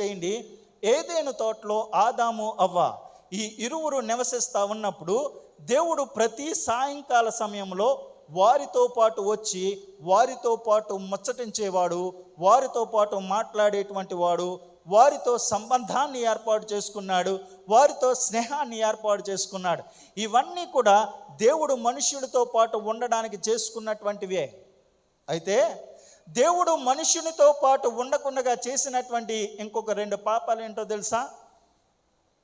చేయండి. ఏదేను తోటలో ఆదాము అవ్వ ఈ ఇరువురు నివసిస్తా ఉన్నప్పుడు దేవుడు ప్రతి సాయంకాల సమయంలో వారితో పాటు వచ్చి వారితో పాటు ముచ్చటించేవాడు వారితో పాటు మాట్లాడేటువంటి వాడు వారితో సంబంధాన్ని ఏర్పాటు చేసుకున్నాడు వారితో స్నేహాన్ని ఏర్పాటు చేసుకున్నాడు. ఇవన్నీ కూడా దేవుడు మనుష్యుడితో పాటు ఉండడానికి చేసుకున్నటువంటివే. అయితే దేవుడు మనుషునితో పాటు ఉండకుండగా చేసినటువంటి ఇంకొక రెండు పాపాలు ఏంటో తెలుసా?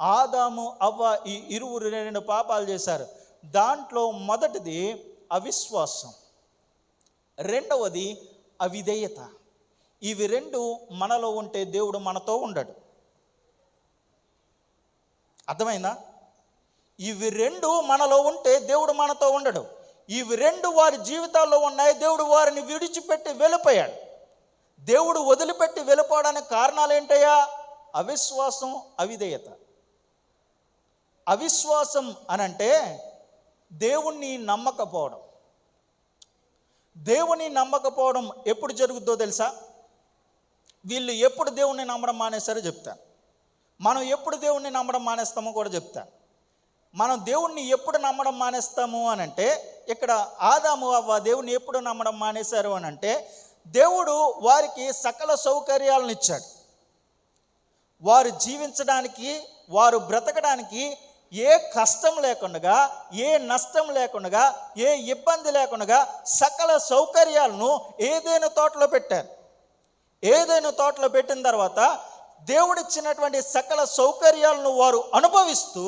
ఆదాము అవ్వ ఈ ఇరువురు రెండు పాపాలు చేశారు. దాంట్లో మొదటిది అవిశ్వాసం. రెండవది అవిధేయత. ఇవి రెండు మనలో ఉంటే దేవుడు మనతో ఉండడు. అర్థమైందా? ఇవి రెండు మనలో ఉంటే దేవుడు మనతో ఉండడు. ఇవి రెండు వారి జీవితాల్లో ఉన్నాయి. దేవుడు వారిని విడిచిపెట్టి వెళ్ళిపోయాడు. దేవుడు వదిలిపెట్టి వెళ్ళిపోవడానికి కారణాలు ఏంటయ్యా? అవిశ్వాసం అవిధేయత. అవిశ్వాసం అనంటే దేవుణ్ణి నమ్మకపోవడం. దేవుని నమ్మకపోవడం ఎప్పుడు జరుగుద్దో తెలుసా? వీళ్ళు ఎప్పుడు దేవుణ్ణి నమ్మడం మానేస్తారో చెప్తాను. మనం ఎప్పుడు దేవుణ్ణి నమ్మడం మానేస్తామో కూడా చెప్తాను. మనం దేవుణ్ణి ఎప్పుడు నమ్మడం మానేస్తాము అనంటే ఇక్కడ ఆదాము అవ్వ దేవుణ్ణి ఎప్పుడు నమ్మడం మానేశారు అని అంటే దేవుడు వారికి సకల సౌకర్యాలను ఇచ్చాడు. వారు జీవించడానికి వారు బ్రతకడానికి ఏ కష్టం లేకుండా ఏ నష్టం లేకుండా ఏ ఇబ్బంది లేకుండా సకల సౌకర్యాలను ఏదైనా తోటలో పెట్టారు. ఏదైనా తోటలో పెట్టిన తర్వాత దేవుడిచ్చినటువంటి సకల సౌకర్యాలను వారు అనుభవిస్తూ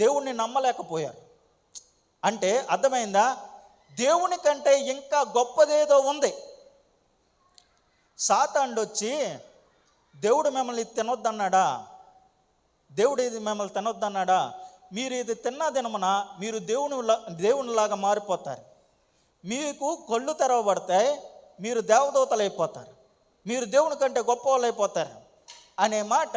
దేవుణ్ణి నమ్మలేకపోయారు. అంటే అర్థమైందా? దేవుని కంటే ఇంకా గొప్పదేదో ఉంది. సాతాండు వచ్చి దేవుడు మిమ్మల్ని తినొద్దన్నాడా? దేవుడు ఇది మిమ్మల్ని తినొద్దన్నాడా? మీరు ఇది తిన్నా దినమున మీరు దేవుని దేవునిలాగా మారిపోతారు. మీకు కళ్ళు తెరవబడతాయి మీరు దేవదూతలు అయిపోతారు మీరు దేవుని కంటే గొప్ప వాళ్ళు అయిపోతారు అనే మాట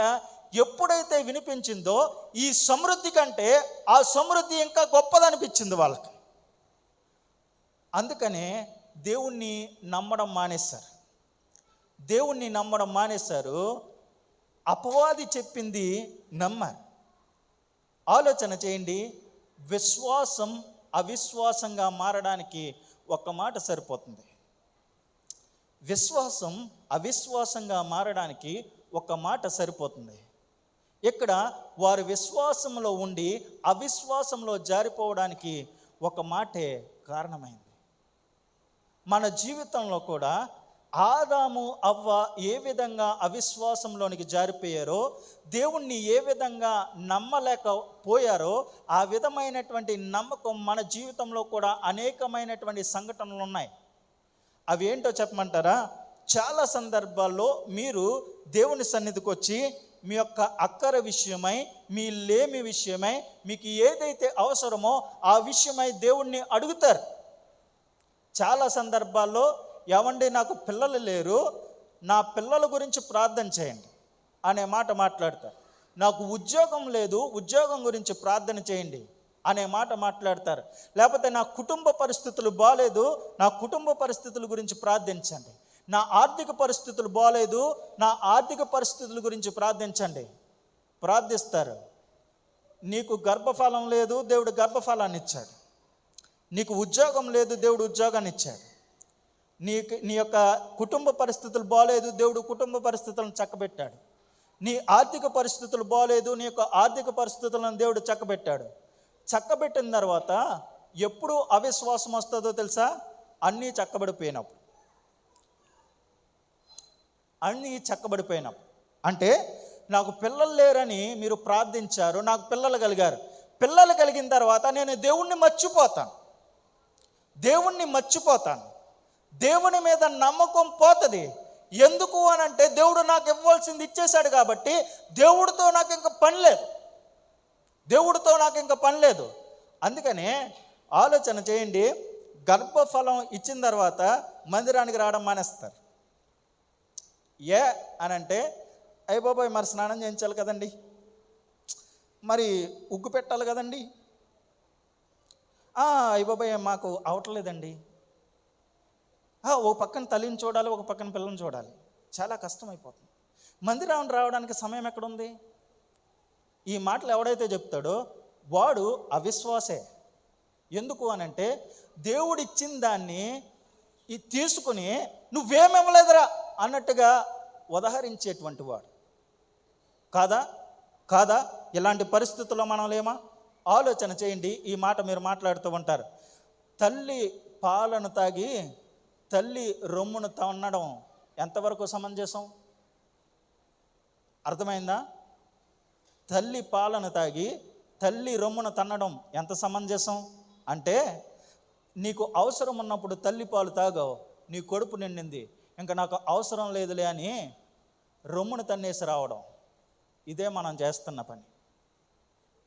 ఎప్పుడైతే వినిపించిందో ఈ సమృద్ధి కంటే ఆ సమృద్ధి ఇంకా గొప్పదనిపించింది వాళ్ళకి. అందుకనే దేవుణ్ణి నమ్మడం మానేశారు. దేవుణ్ణి నమ్మడం మానేశారు. అపవాది చెప్పింది నమ్మారు. ఆలోచన చేయండి. విశ్వాసం అవిశ్వాసంగా మారడానికి ఒక్క మాట సరిపోతుంది. విశ్వాసం అవిశ్వాసంగా మారడానికి ఒక మాట సరిపోతుంది. ఇక్కడ వారు విశ్వాసంలో ఉండి అవిశ్వాసంలో జారిపోవడానికి ఒక మాటే కారణమైంది. మన జీవితంలో కూడా ఆదాము అవ్వ ఏ విధంగా అవిశ్వాసంలోనికి జారిపోయారో దేవుణ్ణి ఏ విధంగా నమ్మలేకపోయారో ఆ విధమైనటువంటి నమ్మకం మన జీవితంలో కూడా అనేకమైనటువంటి సంఘటనలు ఉన్నాయి. అవి ఏంటో చెప్పమంటారా? చాలా సందర్భాల్లో మీరు దేవుని సన్నిధికి వచ్చి మీ యొక్క అక్కర విషయమై మీ లేమి విషయమై మీకు ఏదైతే అవసరమో ఆ విషయమై దేవుణ్ణి అడుగుతారు. చాలా సందర్భాల్లో ఏమండి నాకు పిల్లలు లేరు నా పిల్లల గురించి ప్రార్థన చేయండి అనే మాట మాట్లాడతారు. నాకు ఉద్యోగం లేదు ఉద్యోగం గురించి ప్రార్థన చేయండి అనే మాట మాట్లాడతారు. లేకపోతే నా కుటుంబ పరిస్థితులు బాగాలేదు నా కుటుంబ పరిస్థితుల గురించి ప్రార్థించండి. నా ఆర్థిక పరిస్థితులు బాగాలేదు నా ఆర్థిక పరిస్థితుల గురించి ప్రార్థించండి. ప్రార్థిస్తారు. నీకు గర్భఫలం లేదు దేవుడు గర్భఫలాన్ని ఇచ్చాడు. నీకు ఉద్యోగం లేదు దేవుడు ఉద్యోగాన్ని ఇచ్చాడు. నీకు నీ యొక్క కుటుంబ పరిస్థితులు బాగాలేదు దేవుడు కుటుంబ పరిస్థితులను చక్కబెట్టాడు. నీ ఆర్థిక పరిస్థితులు బాగాలేదు నీ యొక్క ఆర్థిక పరిస్థితులను దేవుడు చక్కబెట్టాడు. చక్కబెట్టిన తర్వాత ఎప్పుడు అవిశ్వాసం వస్తుందో తెలుసా? అన్నీ చక్కబడిపోయినప్పుడు. అన్నీ చక్కబడిపోయినప్పుడు అంటే నాకు పిల్లలు లేరని మీరు ప్రార్థించారు నాకు పిల్లలు కలిగారు. పిల్లలు కలిగిన తర్వాత నేను దేవుణ్ణి మర్చిపోతాను. దేవుణ్ణి మర్చిపోతాను. దేవుని మీద నమ్మకం పోతుంది. ఎందుకు అని అంటే దేవుడు నాకు ఇవ్వాల్సింది ఇచ్చేశాడు కాబట్టి దేవుడితో నాకు ఇంకా పని లేదు. దేవుడితో నాకు ఇంకా పని లేదు. అందుకనే ఆలోచన చేయండి గర్భఫలం ఇచ్చిన తర్వాత మందిరానికి రావడం మానేస్తారు. ఏ అని అంటే అయ్య బాబాయ్ మరి స్నానం చేయించాలి కదండి. మరి ఉగ్గు పెట్టాలి కదండి. అయ్య బాబాయ్ మాకు అవట్లేదండి. ఓ పక్కన తల్లిని చూడాలి ఒక పక్కన పిల్లని చూడాలి. చాలా కష్టమైపోతుంది. మందిరం రావడానికి సమయం ఎక్కడుంది? ఈ మాటలు ఎవడైతే చెప్తాడో వాడు అవిశ్వాసే. ఎందుకు అనంటే దేవుడిచ్చిన దాన్ని తీసుకుని నువ్వేమివ్వలేదురా అన్నట్టుగా ఉదహరించేటువంటి వాడు. కాదా? కాదా? ఇలాంటి పరిస్థితుల్లో మనం లేమా? ఆలోచన చేయండి. ఈ మాట మీరు మాట్లాడుతూ ఉంటారు. తల్లి పాలను తాగి తల్లి రొమ్మును తన్నడం ఎంతవరకు సమంజసం? అర్థమైందా? తల్లి పాలను తాగి తల్లి రొమ్మును తన్నడం ఎంత సమంజసం? అంటే నీకు అవసరం ఉన్నప్పుడు తల్లి పాలు తాగావు. నీ కొడుపు నిండింది. ఇంకా నాకు అవసరం లేదులే అని రొమ్మును తన్నేసి రావడం. ఇదే మనం చేస్తున్న పని.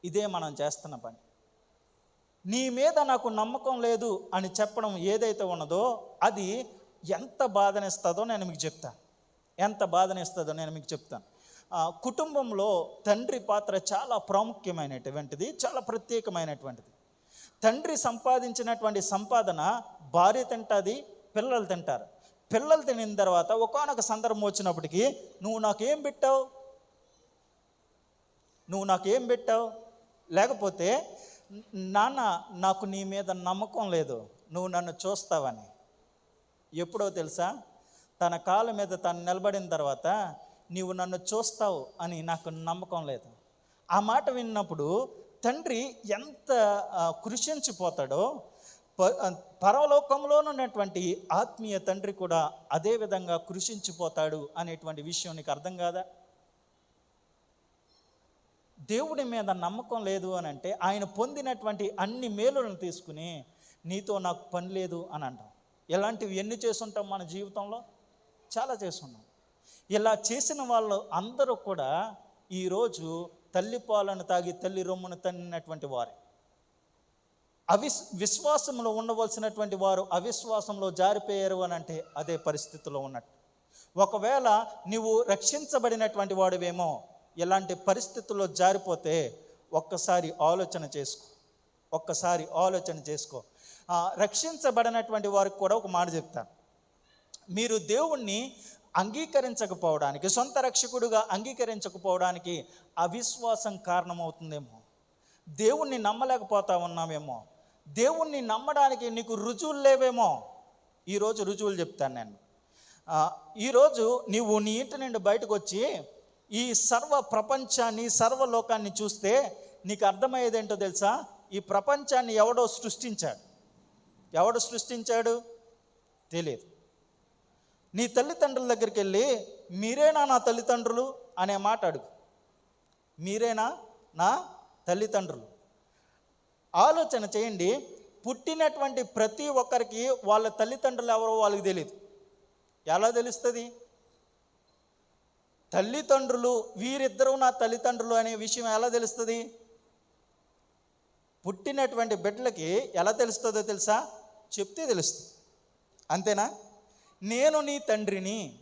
ఇదే మనం చేస్తున్న పని. నీ మీద నాకు నమ్మకం లేదు అని చెప్పడం ఏదైతే ఉన్నదో అది ఎంత బాధనిస్తుందో నేను మీకు చెప్తాను ఎంత బాధనిస్తుందో నేను మీకు చెప్తాను కుటుంబంలో తండ్రి పాత్ర చాలా ప్రాముఖ్యమైనటువంటిది చాలా ప్రత్యేకమైనటువంటిది. తండ్రి సంపాదించినటువంటి సంపాదన భార్య తింటుంది పిల్లలు తింటారు. పిల్లలు తినిన తర్వాత ఒకనొక సందర్భం వచ్చినప్పటికీ నువ్వు నాకేం పెట్టావు? నువ్వు నాకేం పెట్టావు? లేకపోతే నాన్న నాకు నీ మీద నమ్మకం లేదు. నువ్వు నన్ను చూస్తావని. ఎప్పుడో తెలుసా? తన కాళ్ళ మీద తను నిలబడిన తర్వాత నీవు నన్ను చూస్తావు అని నాకు నమ్మకం లేదు. ఆ మాట విన్నప్పుడు తండ్రి ఎంత కృషించిపోతాడో ప- పరలోకంలో ఉన్నటువంటి ఆత్మీయ తండ్రి కూడా అదే విధంగా కృషించిపోతాడు అనేటువంటి విషయం నీకు అర్థం కాదా? దేవుడి మీద నమ్మకం లేదు అని అంటే ఆయన పొందినటువంటి అన్ని మేలులను తీసుకుని నీతో నాకు పని లేదు అని అంటాం. ఇలాంటివి ఎన్ని చేసుంటాం మన జీవితంలో? చాలా చేసున్నాం ఇలా చేసిన వాళ్ళు అందరూ కూడా ఈరోజు తల్లి పాలను తాగి తల్లి రొమ్మును తన్నినటువంటి వారే. అవిస్ విశ్వాసంలో ఉండవలసినటువంటి వారు అవిశ్వాసంలో జారిపోయారు అని అంటే అదే పరిస్థితిలో ఉన్నట్టు. ఒకవేళ నీవు రక్షించబడినటువంటి వాడివేమో ఇలాంటి పరిస్థితుల్లో జారిపోతే ఒక్కసారి ఆలోచన చేసుకో. ఒక్కసారి ఆలోచన చేసుకో. రక్షించబడినటువంటి వారికి కూడా ఒక మాట చెప్తాను. మీరు దేవుణ్ణి అంగీకరించకపోవడానికి సొంత రక్షకుడుగా అంగీకరించకపోవడానికి అవిశ్వాసం కారణమవుతుందేమో. దేవుణ్ణి నమ్మలేకపోతా ఉన్నామేమో దేవుణ్ణి నమ్మడానికి నీకు రుజువులు లేవేమో? ఈరోజు రుజువులు చెప్తాను నేను. ఈరోజు నీవు నీ ఇంటి నుండి బయటకు వచ్చి ఈ సర్వ ప్రపంచాన్ని సర్వలోకాన్ని చూస్తే నీకు అర్థమయ్యేది ఏంటో తెలుసా? ఈ ప్రపంచాన్ని ఎవడో సృష్టించాడు. ఎవడు సృష్టించాడు? తెలియదు నీ తల్లిదండ్రుల దగ్గరికి వెళ్ళి మీరేనా నా తల్లిదండ్రులు? అనే మాట అడుగు. మీరేనా నా తల్లిదండ్రులు? ఆలోచన చేయండి పుట్టినటువంటి ప్రతి ఒక్కరికి వాళ్ళ తల్లిదండ్రులు ఎవరో వాళ్ళకి తెలియదు ఎలా తెలుస్తుంది? తల్లిదండ్రులు వీరిద్దరూ నా తల్లిదండ్రులు అనే విషయం ఎలా తెలుస్తుంది? పుట్టినటువంటి బిడ్డలకి ఎలా తెలుస్తుందో తెలుసా? చెప్తే తెలుస్తుంది. అంతేనా? నేను నీ తండ్రిని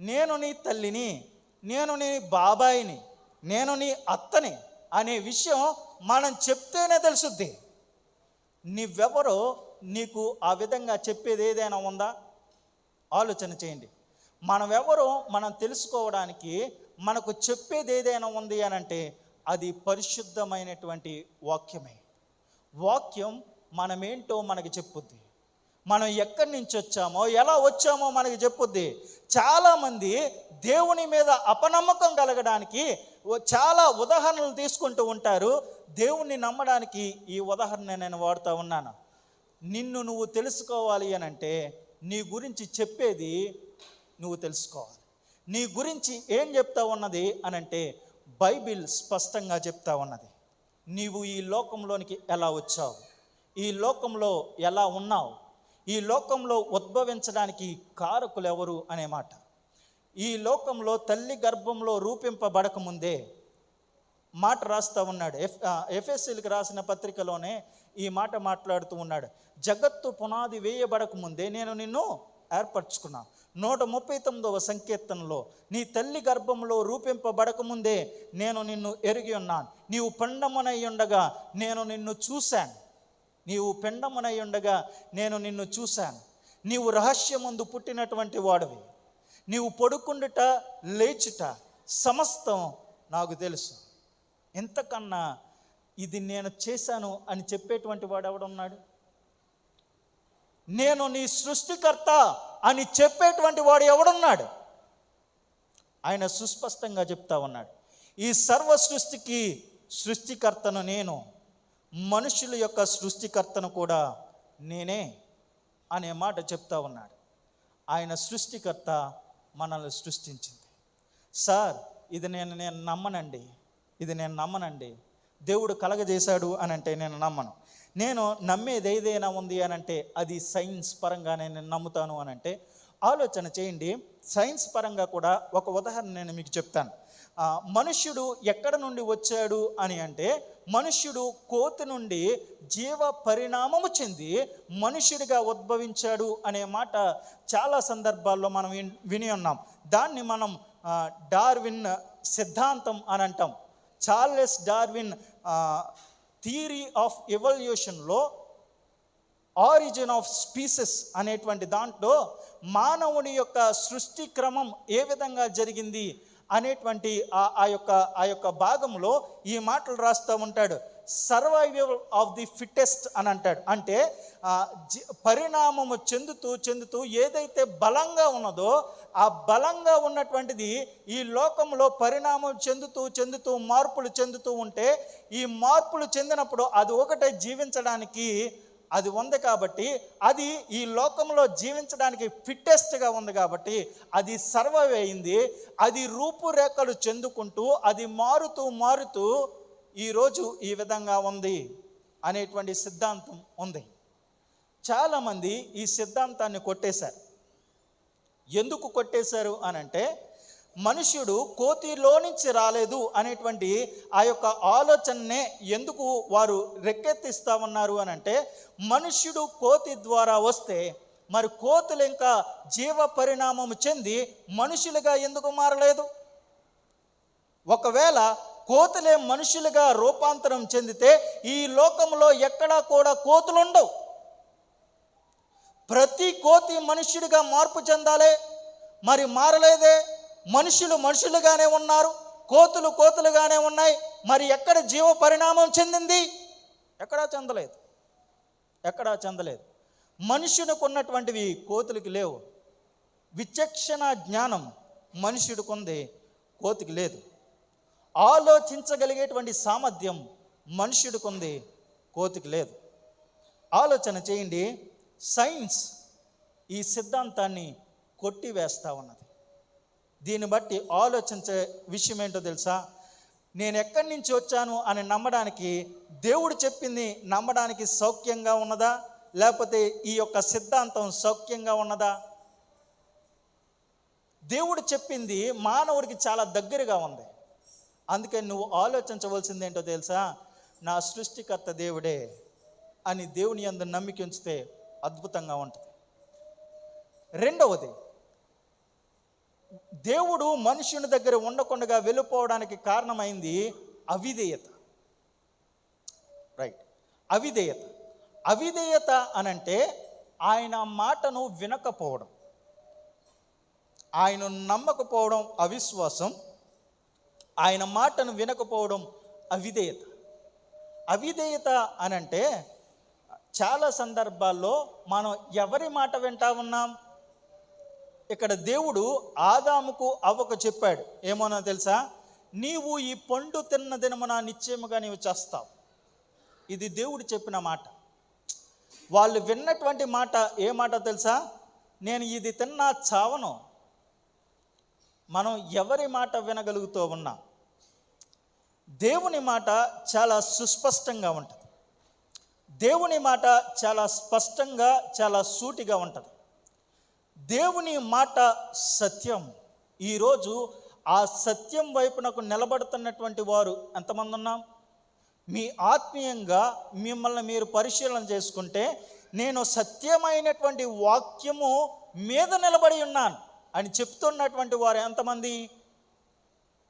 నేను నీ తల్లిని నేను నీ బాబాయిని నేను నీ అత్తని అనే విషయం మనం చెప్తేనే తెలుసుద్ది. నువ్వెవరో నీకు ఆ విధంగా చెప్పేది ఏదైనా ఉందా? ఆలోచన చేయండి. మనం ఎవరో మనం తెలుసుకోవడానికి మనకు చెప్పేది ఏదైనా ఉంది అని అంటే అది పరిశుద్ధమైనటువంటి వాక్యమే. వాక్యం మనమేంటో మనకి చెప్పుద్ది. మనం ఎక్కడి నుంచి వచ్చామో ఎలా వచ్చామో మనకి చెప్పుద్ది. చాలామంది దేవుని మీద అపనమ్మకం కలగడానికి చాలా ఉదాహరణలు తీసుకుంటూ ఉంటారు. దేవుణ్ణి నమ్మడానికి ఈ ఉదాహరణ నేను వాడుతూ ఉన్నాను. నిన్ను నువ్వు తెలుసుకోవాలి అని అంటే నీ గురించి చెప్పేది నువ్వు తెలుసుకోవాలి. నీ గురించి ఏం చెప్తా ఉన్నది అని అంటే బైబిల్ స్పష్టంగా చెప్తా ఉన్నది. నీవు ఈ లోకంలోనికి ఎలా వచ్చావు? ఈ లోకంలో ఎలా ఉన్నావు? ఈ లోకంలో ఉద్భవించడానికి కారకులు ఎవరు అనే మాట. ఈ లోకంలో తల్లి గర్భంలో రూపింపబడక ముందే మాట రాస్తూ ఉన్నాడు. ఎఫ్ ఎఫ్ఎస్సీలకు రాసిన పత్రికలోనే ఈ మాట మాట్లాడుతూ ఉన్నాడు. జగత్తు పునాది వేయబడక ముందే నేను నిన్ను ఏర్పరచుకున్నా. నూట ముప్పై తొమ్మిదవ సంకీర్తనలో నీ తల్లి గర్భంలో రూపింపబడక ముందే నేను నిన్ను ఎరిగి ఉన్నాను. నీవు పండమునై ఉండగా నేను నిన్ను చూశాను. నీవు పిండమునై ఉండగా నేను నిన్ను చూశాను. నీవు రహస్యమందు పుట్టినటువంటి వాడివి. నీవు పడుకుండుట లేచుట సమస్తం నాకు తెలుసు. ఎంతకన్నా ఇది నేను చేశాను అని చెప్పేటువంటి వాడు ఎవడున్నాడు నేను నీ సృష్టికర్త అని చెప్పేటువంటి వాడు ఎవడున్నాడు ఆయన సుస్పష్టంగా చెప్తా ఉన్నాడు. ఈ సర్వ సృష్టికి సృష్టికర్తను నేను మనుషుల యొక్క సృష్టికర్తను కూడా నేనే అనే మాట చెప్తా ఉన్నాడు. ఆయన సృష్టికర్త మనల్ని సృష్టించింది. సార్ ఇది నేను నేను నమ్మనండి. ఇది నేను నమ్మనండి. దేవుడు కలగజేశాడు అని అంటే నేను నమ్మను. నేను నమ్మేది ఏదైనా ఉంది అని అంటే అది సైన్స్ పరంగా నేను నమ్ముతాను అని అంటే ఆలోచన చేయండి. సైన్స్ పరంగా కూడా ఒక ఉదాహరణ నేను మీకు చెప్తాను. మనుష్యుడు ఎక్కడ నుండి వచ్చాడు అని అంటే మనుష్యుడు కోతి నుండి జీవ పరిణామము చెంది మనుష్యుడిగా ఉద్భవించాడు అనే మాట చాలా సందర్భాల్లో మనం విని ఉన్నాం. దాన్ని మనం డార్విన్ సిద్ధాంతం అని అంటాం. చార్లెస్ డార్విన్ థియరీ ఆఫ్ ఎవల్యూషన్లో ఆరిజిన్ ఆఫ్ స్పీసెస్ అనేటువంటి దాంట్లో మానవుని యొక్క సృష్టి క్రమం ఏ విధంగా జరిగింది? అనేటువంటి ఆ ఆ యొక్క ఆ యొక్క భాగంలో ఈ మాటలు రాస్తూ ఉంటాడు. సర్వైవల్ ఆఫ్ ది ఫిట్టెస్ట్ అని అంటాడు. అంటే పరిణామము చెందుతూ చెందుతూ ఏదైతే బలంగా ఉన్నదో ఆ బలంగా ఉన్నటువంటిది ఈ లోకంలో పరిణామం చెందుతూ చెందుతూ మార్పులు చెందుతూ ఉంటే ఈ మార్పులు చెందినప్పుడు అది ఒకటే జీవించడానికి అది ఉంది కాబట్టి అది ఈ లోకంలో జీవించడానికి ఫిట్టెస్ట్గా ఉంది కాబట్టి అది సర్వైవ్ అయింది అది రూపురేఖలు చెందుకుంటూ అది మారుతూ మారుతూ ఈరోజు ఈ విధంగా ఉంది అనేటువంటి సిద్ధాంతం ఉంది. చాలామంది ఈ సిద్ధాంతాన్ని కొట్టేశారు. ఎందుకు కొట్టేశారు అనంటే అంటే మనుష్యుడు కోతిలో నుంచి రాలేదు అనేటువంటి ఆ యొక్క ఆలోచననే ఎందుకు వారు రెక్కెత్తిస్తా ఉన్నారు అని అంటే మనుష్యుడు కోతి ద్వారా వస్తే మరి కోతులు ఇంకా జీవ పరిణామం చెంది మనుషులుగా ఎందుకు మారలేదు? ఒకవేళ కోతులే మనుషులుగా రూపాంతరం చెందితే ఈ లోకంలో ఎక్కడా కూడా కోతులుండవు. ప్రతి కోతి మనుష్యుడిగా మార్పు చెందాలే. మరి మారలేదే? మనుషులు మనుషులుగానే ఉన్నారు కోతులు కోతులుగానే ఉన్నాయి. మరి ఎక్కడ జీవ పరిణామం చెందింది? ఎక్కడా చెందలేదు. ఎక్కడా చెందలేదు. మనుషునికి ఉన్నటువంటివి కోతులకి లేవు. విచక్షణ జ్ఞానం మనుషుడికి ఉంది కోతికి లేదు. ఆలోచించగలిగేటువంటి సామర్థ్యం మనుషుడికి ఉంది కోతికి లేదు. ఆలోచన చేయండి. సైన్స్ ఈ సిద్ధాంతాన్ని కొట్టివేస్తా ఉన్నది. దీన్ని బట్టి ఆలోచించే విషయం ఏంటో తెలుసా? నేను ఎక్కడి నుంచి వచ్చాను అని నమ్మడానికి దేవుడు చెప్పింది నమ్మడానికి సౌఖ్యంగా ఉన్నదా? లేకపోతే ఈ యొక్క సిద్ధాంతం సౌఖ్యంగా ఉన్నదా? దేవుడు చెప్పింది మానవుడికి చాలా దగ్గరగా ఉంది. అందుకే నువ్వు ఆలోచించవలసింది ఏంటో తెలుసా? నా సృష్టికర్త దేవుడే అని దేవుని అందరు నమ్మిక ఉంచితే అద్భుతంగా ఉంటుంది. రెండవది దేవుడు మనుషుని దగ్గర ఉండకుండా వెళ్ళిపోవడానికి కారణమైంది అవిధేయత. రైట్ అవిధేయత. అవిధేయత అనంటే ఆయన మాటను వినకపోవడం. ఆయన నమ్మకపోవడం అవిశ్వాసం. ఆయన మాటను వినకపోవడం అవిధేయత. అవిధేయత అనంటే చాలా సందర్భాల్లో మనం ఎవరి మాట వింటా ఉన్నాం? ఇక్కడ దేవుడు ఆదాముకు అవ్వకు చెప్పాడు. ఏమోనో తెలుసా? నీవు ఈ పండు తిన్న దినమున నిశ్చయముగా నీవు చేస్తావు. ఇది దేవుడు చెప్పిన మాట. వాళ్ళు విన్నటువంటి మాట ఏ మాట తెలుసా? నేను ఇది తిన్నా చావను. మనం ఎవరి మాట వినగలుగుతూ ఉన్నా? దేవుని మాట చాలా సుస్పష్టంగా ఉంటుంది. దేవుని మాట చాలా స్పష్టంగా చాలా సూటిగా ఉంటుంది. దేవుని మాట సత్యం. ఈరోజు ఆ సత్యం వైపునకు నిలబడుతున్నటువంటి వారు ఎంతమంది ఉన్నాం మీ ఆత్మీయంగా మిమ్మల్ని మీరు పరిశీలన చేసుకుంటే నేను సత్యమైనటువంటి వాక్యము మీద నిలబడి ఉన్నాను అని చెప్తున్నటువంటి వారు ఎంతమంది?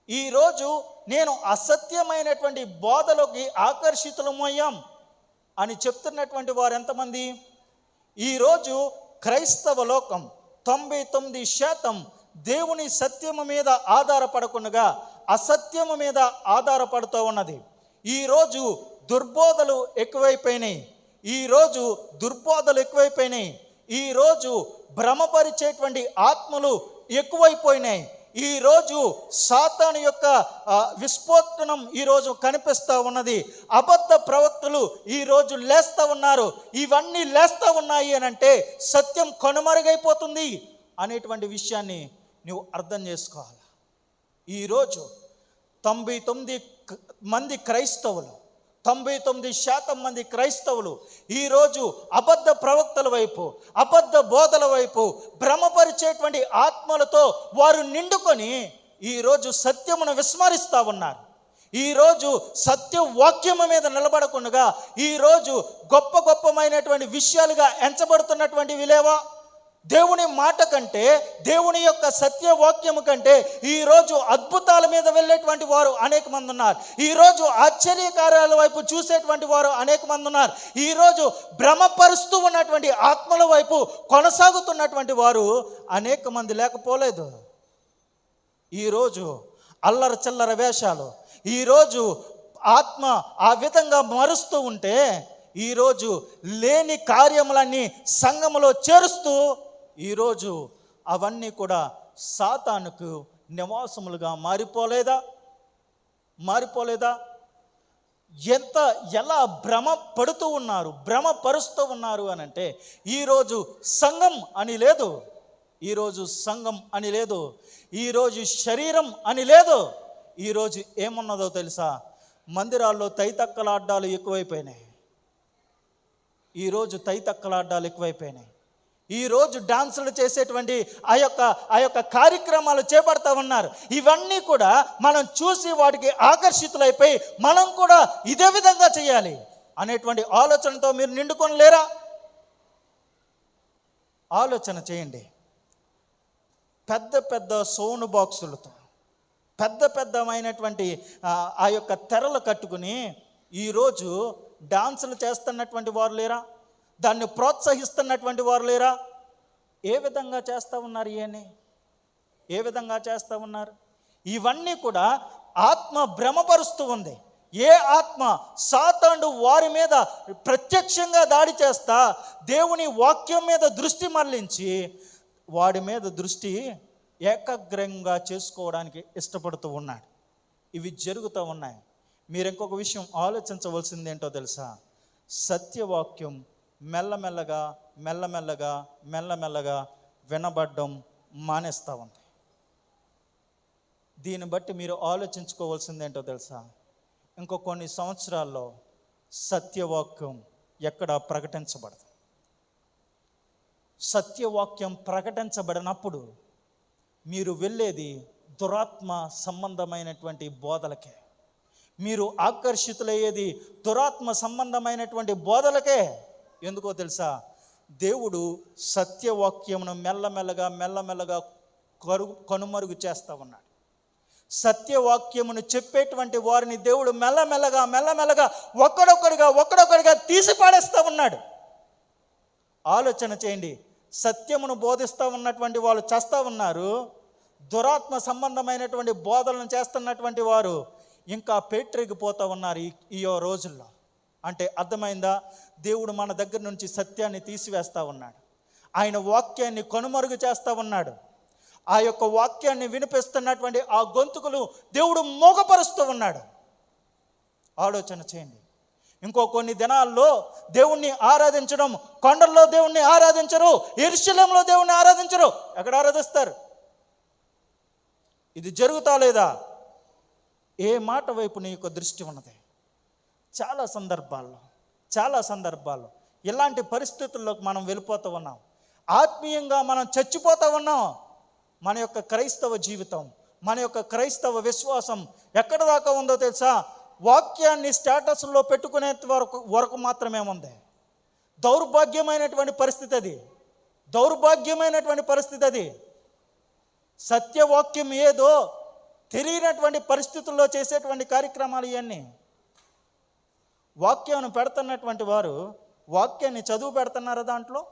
ఈరోజు నేను అసత్యమైనటువంటి బోధలోకి ఆకర్షితులమయ్యాం అని చెప్తున్నటువంటి వారు ఎంతమంది? ఈరోజు క్రైస్తవ లోకం తొంభై తొమ్మిది శాతం దేవుని సత్యము మీద ఆధారపడకుండా అసత్యము మీద ఆధారపడుతూ ఉన్నది. ఈరోజు దుర్బోధలు ఎక్కువైపోయినాయి. ఈరోజు దుర్బోధలు ఎక్కువైపోయినాయి. ఈరోజు భ్రమపరిచేటువంటి ఆత్మలు ఎక్కువైపోయినాయి. ఈరోజు సాతాను యొక్క విస్ఫోటనం ఈరోజు కనిపిస్తూ ఉన్నది. అబద్ధ ప్రవక్తలు ఈరోజు లేస్తూ ఉన్నారు. ఇవన్నీ లేస్తూ ఉన్నాయి అని అంటే సత్యం కనుమరుగైపోతుంది అనేటువంటి విషయాన్ని నువ్వు అర్థం చేసుకోవాలి? ఈరోజు తొంభై తొమ్మిది మంది క్రైస్తవులు తొంభై తొమ్మిది శాతం మంది క్రైస్తవులు ఈరోజు అబద్ధ ప్రవక్తల వైపు అబద్ధ బోధల వైపు భ్రమపరిచేటువంటి ఆత్మలతో వారు నిండుకొని ఈరోజు సత్యమును విస్మరిస్తూ ఉన్నారు. ఈరోజు సత్య వాక్యము మీద నిలబడకుండా ఈరోజు గొప్ప గొప్పమైనటువంటి విషయాలుగా ఎంచబడుతున్నటువంటి విలేవా దేవుని మాట కంటే దేవుని యొక్క సత్యవాక్యము కంటే ఈరోజు అద్భుతాల మీద వెళ్ళేటువంటి వారు అనేక మంది ఉన్నారు. ఈరోజు ఆశ్చర్యకార్యాల వైపు చూసేటువంటి వారు అనేక మంది ఉన్నారు. ఈరోజు భ్రమపరుస్తూ ఉన్నటువంటి ఆత్మల వైపు కొనసాగుతున్నటువంటి వారు అనేక మంది లేకపోలేదు. ఈరోజు అల్లర చిల్లర వేషాలు ఈరోజు ఆత్మ ఆ విధంగా మరుస్తూ ఉంటే ఈరోజు లేని కార్యములన్నీ సంఘములో చేరుస్తూ ఈరోజు అవన్నీ కూడా సాతానుకు నివాసములుగా మారిపోలేదా? మారిపోలేదా? ఎంత ఎలా భ్రమ పడుతూ ఉన్నారు భ్రమ పరుస్తూ ఉన్నారు అని అంటే ఈరోజు సంఘం అని లేదు. ఈరోజు సంఘం అని లేదు. ఈరోజు శరీరం అని లేదు. ఈరోజు ఏమున్నదో తెలుసా? మందిరాల్లో తైతక్కలాడ్డాలు ఎక్కువైపోయినాయి. ఈరోజు తైతక్కలాడ్డాలు ఎక్కువైపోయినాయి. ఈరోజు డాన్సులు చేసేటువంటి ఆ యొక్క ఆ యొక్క కార్యక్రమాలు చేపడతా ఉన్నారు. ఇవన్నీ కూడా మనం చూసి వాటికి ఆకర్షితులైపోయి మనం కూడా ఇదే విధంగా చేయాలి అనేటువంటి ఆలోచనతో మీరు నిండుకొని లేరా? ఆలోచన చేయండి. పెద్ద పెద్ద సోను బాక్సులతో పెద్ద పెద్దమైనటువంటి ఆ, ఆ యొక్క తెరలు కట్టుకుని ఈరోజు డాన్సులు చేస్తున్నటువంటి వారు లేరా? దాన్ని ప్రోత్సహిస్తున్నటువంటి వారు లేరా? ఏ విధంగా చేస్తూ ఉన్నారు ఈయన్ని? ఏ విధంగా చేస్తూ ఉన్నారు? ఇవన్నీ కూడా ఆత్మ భ్రమపరుస్తూ ఉంది. ఏ ఆత్మ సాతాండు వారి మీద ప్రత్యక్షంగా దాడి చేస్తా దేవుని వాక్యం మీద దృష్టి మళ్ళించి వాడి మీద దృష్టి ఏకాగ్రంగా చేసుకోవడానికి ఇష్టపడుతూ ఉన్నాడు. ఇవి జరుగుతూ ఉన్నాయి. మీరు ఇంకొక విషయం ఆలోచించవలసింది ఏంటో తెలుసా? సత్యవాక్యం మెల్లమెల్లగా మెల్లమెల్లగా మెల్లమెల్లగా వినబడడం మానేస్తూ ఉంది. దీన్ని బట్టి మీరు ఆలోచించుకోవాల్సింది ఏంటో తెలుసా? ఇంకో కొన్ని సంవత్సరాల్లో సత్యవాక్యం ఎక్కడ ప్రకటించబడదు. సత్యవాక్యం ప్రకటించబడినప్పుడు మీరు వెళ్ళేది దురాత్మ సంబంధమైనటువంటి బోధలకే. మీరు ఆకర్షితులయ్యేది దురాత్మ సంబంధమైనటువంటి బోధలకే. ఎందుకో తెలుసా? దేవుడు సత్యవాక్యమును మెల్లమెల్లగా మెల్లమెల్లగా కరు కనుమరుగు చేస్తూ ఉన్నాడు. సత్యవాక్యమును చెప్పేటువంటి వారిని దేవుడు మెల్లమెల్లగా మెల్లమెల్లగా ఒక్కడొక్కడిగా ఒక్కడొక్కడిగా తీసి పాడేస్తూ ఉన్నాడు. ఆలోచన చేయండి. సత్యమును బోధిస్తూ ఉన్నటువంటి వాళ్ళు చేస్తూ ఉన్నారు. దురాత్మ సంబంధమైనటువంటి బోధనలు చేస్తున్నటువంటి వారు ఇంకా పేట్రెగిపోతూ ఉన్నారు ఈ ఈ రోజుల్లో. అంటే అర్థమైందా? దేవుడు మన దగ్గర నుంచి సత్యాన్ని తీసివేస్తూ ఉన్నాడు. ఆయన వాక్యాన్ని కనుమరుగు చేస్తూ ఉన్నాడు. ఆ యొక్క వాక్యాన్ని వినిపిస్తున్నటువంటి ఆ గొంతుకులు దేవుడు మోగపరుస్తూ ఉన్నాడు. ఆలోచన చేయండి. ఇంకో కొన్ని దినాల్లో దేవుణ్ణి ఆరాధించడం కొండల్లో దేవుణ్ణి ఆరాధించరు ఎరుశలంలో దేవుణ్ణి ఆరాధించరు. ఎక్కడ ఆరాధిస్తారు? ఇది జరుగుతా లేదా? ఏ మాట వైపు నీ యొక్క దృష్టి ఉన్నది? చాలా సందర్భాల్లో చాలా సందర్భాల్లో ఇలాంటి పరిస్థితుల్లోకి మనం వెళ్ళిపోతూ ఉన్నాం. ఆత్మీయంగా మనం చచ్చిపోతూ ఉన్నాం. మన యొక్క క్రైస్తవ జీవితం మన యొక్క క్రైస్తవ విశ్వాసం ఎక్కడ దాకా ఉందో తెలుసా? వాక్యాన్ని స్టేటస్లో పెట్టుకునే వరకు వరకు మాత్రమే ఉంది. దౌర్భాగ్యమైనటువంటి పరిస్థితి అది. దౌర్భాగ్యమైనటువంటి పరిస్థితి అది. సత్యవాక్యం ఏదో తెలియనటువంటి పరిస్థితుల్లో చేసేటువంటి కార్యక్రమాలు ఇవన్నీ. వాక్యాన్ని పెడుతున్నటువంటి వారు వాక్యాన్ని చదువు పెడుతున్నారా దాంట్లో?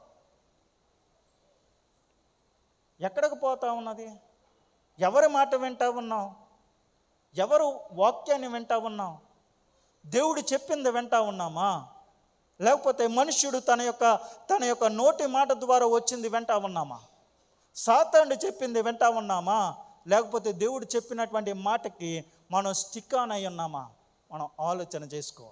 ఎక్కడికి పోతా ఉన్నది? ఎవరి మాట వింటా ఉన్నాం ఎవరు వాక్యాన్ని వింటా ఉన్నాం దేవుడు చెప్పింది వింటా ఉన్నామా? లేకపోతే మనుష్యుడు తన యొక్క తన యొక్క నోటి మాట ద్వారా వచ్చింది వింటా ఉన్నామా? సాతాండు చెప్పింది వింటా ఉన్నామా? లేకపోతే దేవుడు చెప్పినటువంటి మాటకి మనం స్టిక్ ఆన్ అయి ఉన్నామా? మనం ఆలోచన చేసుకోవాలి.